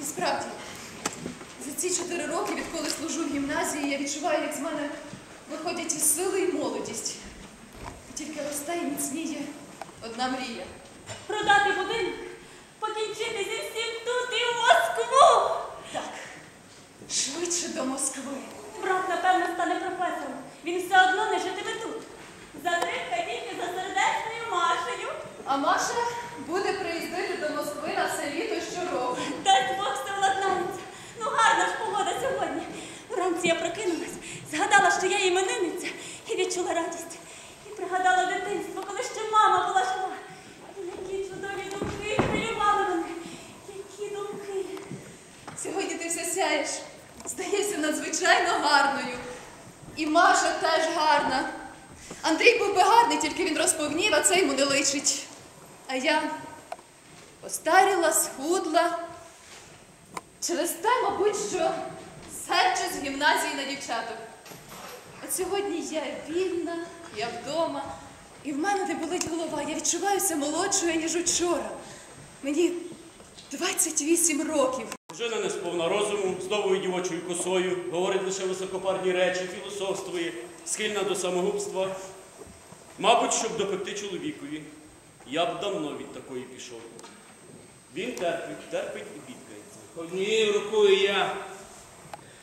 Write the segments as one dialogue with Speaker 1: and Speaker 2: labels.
Speaker 1: І справді, за ці чотири роки, відколи служу в гімназії, я відчуваю, як з мене виходять і сили, і молодість. Тільки росте і міцніє одна мрія.
Speaker 2: Продати будинок, покінчити зі всім тут і в Москву.
Speaker 1: Так, швидше до Москви.
Speaker 2: Брат, напевно, стане професором. Він все одно не житиме тут. Затримка тільки за сердечною Машею.
Speaker 1: А Маша буде приїздити до Москви на все літо щороку.
Speaker 2: Дай Бог все владнається. Ну гарна ж погода сьогодні. Вранці я прокинулась, згадала, що я іменинниця, і відчула радість. І пригадала дитинство, коли ще мама була жива. І які чудові думки хвилювали мене. Які думки.
Speaker 1: Сьогодні ти все сяєш. Здаєшся надзвичайно гарною. І Маша теж гарна. Андрій був би гарний, тільки він розповнів, а це йому не личить. А я постаріла, схудла. Через те, мабуть, що серчу з гімназії на дівчаток. От сьогодні я вільна, я вдома, і в мене не болить голова. Я відчуваюся молодшою, ніж учора. Мені 28 років.
Speaker 3: Дружина не сповна розуму, з довгою дівочою косою, говорить лише високопарні речі, філософствує, схильна до самогубства. Мабуть, щоб допекти чоловікові, я б давно від такої пішов. Він терпить, терпить і бідкається.
Speaker 4: Однією рукою я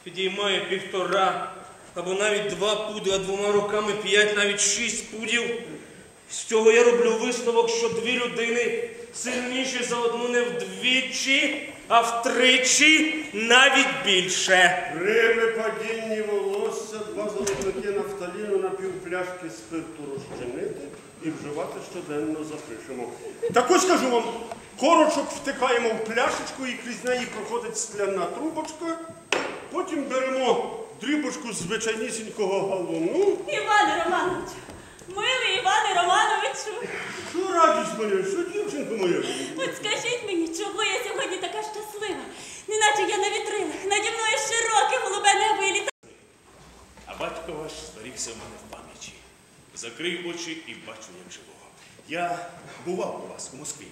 Speaker 4: підіймаю півтора або навіть два пуди, а двома руками п'ять, навіть шість пудів. З цього я роблю висновок, що дві людини сильніші за одну не вдвічі, а втричі навіть більше.
Speaker 5: При випадінні волосся два золотники на півпляшки спирту розчинити і вживати щоденно запишемо. Так ось скажу вам, корочок втикаємо в пляшечку і крізь неї проходить скляна трубочка. Потім беремо дрібочку звичайнісінького галуну.
Speaker 2: Іване Романовичу, милий Іване Романовичу,
Speaker 5: Що радість моя, що дівчинко моя?
Speaker 2: от скажіть мені, чого я сьогодні така щаслива? Неначе я на вітрилах, наді мною широке голубе небо і літа.
Speaker 6: А батько ваш в мене в пам'яті. Закрий очі і бачу, як живого. Я бував у вас у Москві.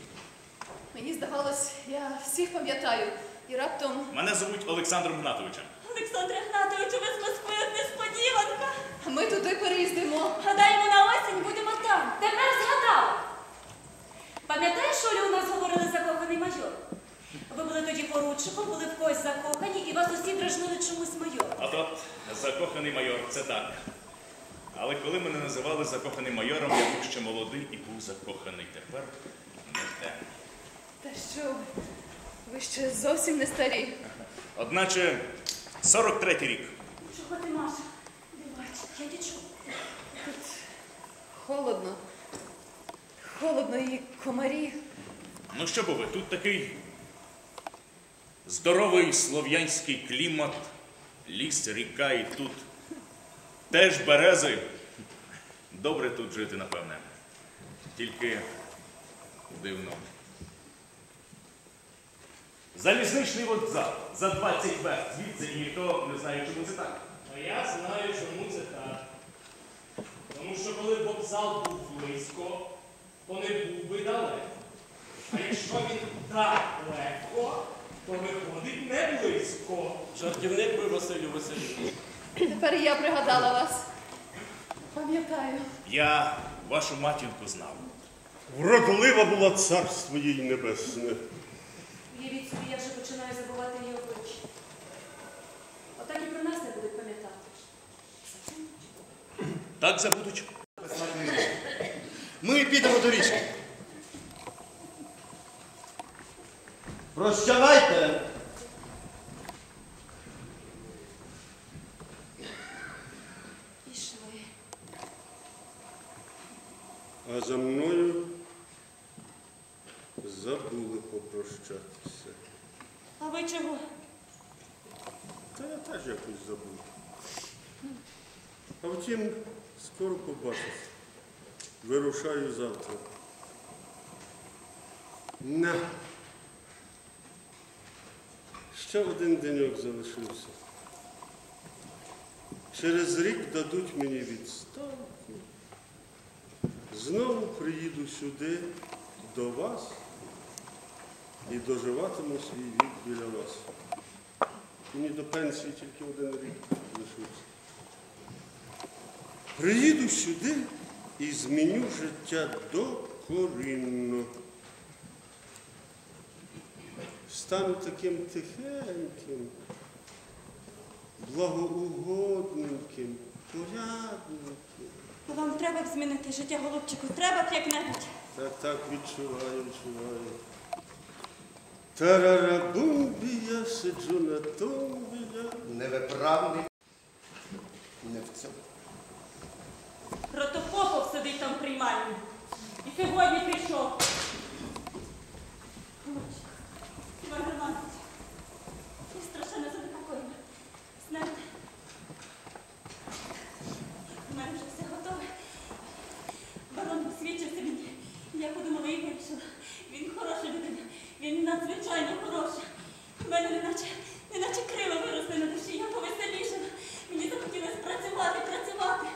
Speaker 1: Мені здавалось, я всіх пам'ятаю. І раптом
Speaker 6: Мене звуть Олександром Гнатовичем.
Speaker 2: Олександре Гнатовичу, ви з Москви от несподіванка.
Speaker 1: ми туди переїздимо.
Speaker 2: Гадаємо, на осінь будемо там.
Speaker 7: Тепер згадала. Пам'ятаєш, Олю, у нас говорили закоханий майор? Ви були тоді поручиком, були в когось закохані, і вас усі дражнили чомусь майор.
Speaker 6: А тот закоханий майор, це так. Але коли мене називали закоханим майором, я був ще молодий і був закоханий. Тепер не те.
Speaker 1: Та що ви? Ви ще зовсім не старі.
Speaker 6: Одначе 43-й рік.
Speaker 2: Чого ти, Маша? Не бач, я нічого.
Speaker 1: Холодно. Холодно і комарі.
Speaker 6: Ну що бо ви, тут такий здоровий слов'янський клімат, ліс, ріка і тут теж берези. Добре тут жити, напевне. Тільки дивно. Залізничний вокзал за 20 верст. Звідси і ніхто не знає, чому це так.
Speaker 4: А я знаю, чому це так. Тому що коли вокзал був близько, то не був би далеко. А якщо він так легко, то виходить не близько.
Speaker 3: Жартівник ви Василю Василю.
Speaker 1: Тепер я пригадала вас. Пам'ятаю.
Speaker 6: Я вашу матінку знав.
Speaker 5: Вродлива була царство їй небесне.
Speaker 7: Уявіть собі, я вже починаю забувати її обличчя. Отак і про нас не будуть пам'ятати.
Speaker 6: Так забудуть.
Speaker 8: Ми підемо до річки. Прощавайте.
Speaker 5: А за мною забули попрощатися.
Speaker 2: А ви чого?
Speaker 5: Та я теж якось забув. А втім, скоро побачусь. Вирушаю завтра. На. Ще один деньок залишився. Через рік дадуть мені відставку. Знову приїду сюди до вас і доживатиму свій вік біля вас. Мені до пенсії тільки один рік лишився. Приїду сюди і зміню життя докорінно. Стану таким тихеньким, благоугодненьким, порядненьким.
Speaker 2: Вам треба б змінити життя, голубчику, треба б як-небудь.
Speaker 5: Так, так, відчуваю, відчуваю. Тарарабумбі, я сиджу на тумбі, я.
Speaker 8: Невиправний. Не в цьому.
Speaker 2: Протопопов сидить там в приймальні. І сьогодні прийшов. Голубчик, Іван Романович, я страшенно занепокоєна. Знаєте, у мене вже все готове. Барон посвідчився мені. Я подумала і вирішила. Він хороша людина. Він надзвичайно хороша. У мене неначе, неначе крила виросли на душі. Я повеселішала. Мені захотілося працювати, працювати.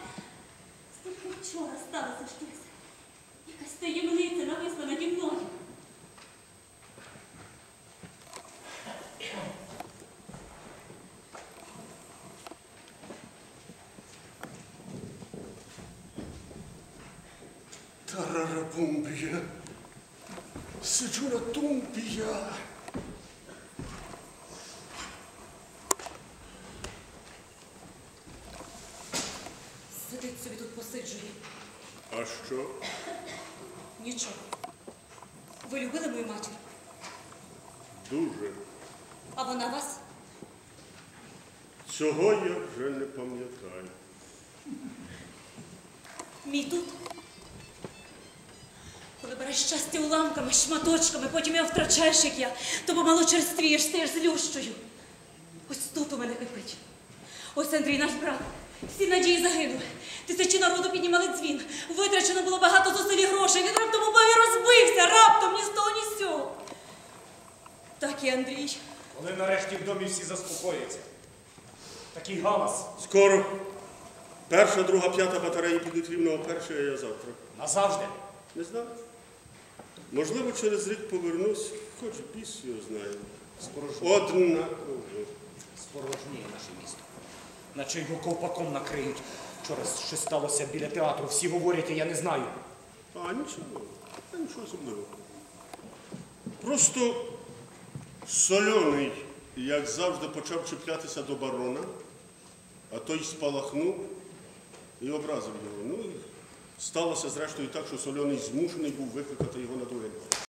Speaker 2: Стільки вчора сталося щось. Якась таємниця нависла наді мною.
Speaker 5: Тарарабумбі, я. Сиджу на тумбі, я.
Speaker 7: Сидить собі тут посиджує.
Speaker 5: А що?
Speaker 7: Нічого. Ви любили мою матір,
Speaker 5: Дуже.
Speaker 7: а вона вас?
Speaker 5: Цього я вже не пам'ятаю.
Speaker 7: Мій тут. Коли береш щастя уламками, шматочками, потім його втрачаєш, як я, то помало черствієш, стаєш злющою. Ось тут у мене кипить. Ось Андрій, наш брат. Всі надії загинули. Тисячі народу піднімали дзвін. Витрачено було багато зусиль грошей. Він раптом упав і розбився, раптом ні з того, ні з цього. Так і Андрій.
Speaker 9: Коли нарешті в домі всі заспокояться. Такий галас.
Speaker 5: Скоро. Перша, друга, п'ята батареї підуть рівно о першій, а я завтра.
Speaker 9: Назавжди.
Speaker 5: Не знаю. Можливо, через рік повернусь, хоч біс його знає.
Speaker 9: Спорожніє.
Speaker 5: Однаково.
Speaker 9: Спорожніє наше місто. Наче його ковпаком накриють. Вчора щось сталося біля театру. Всі говорять, а я не знаю.
Speaker 5: А, нічого. Та нічого особливого. Просто сольоний, як завжди, почав чіплятися до барона, а той спалахнув і образив його. Ну, сталося зрештою так, що сольоний змушений був викликати його на дуель.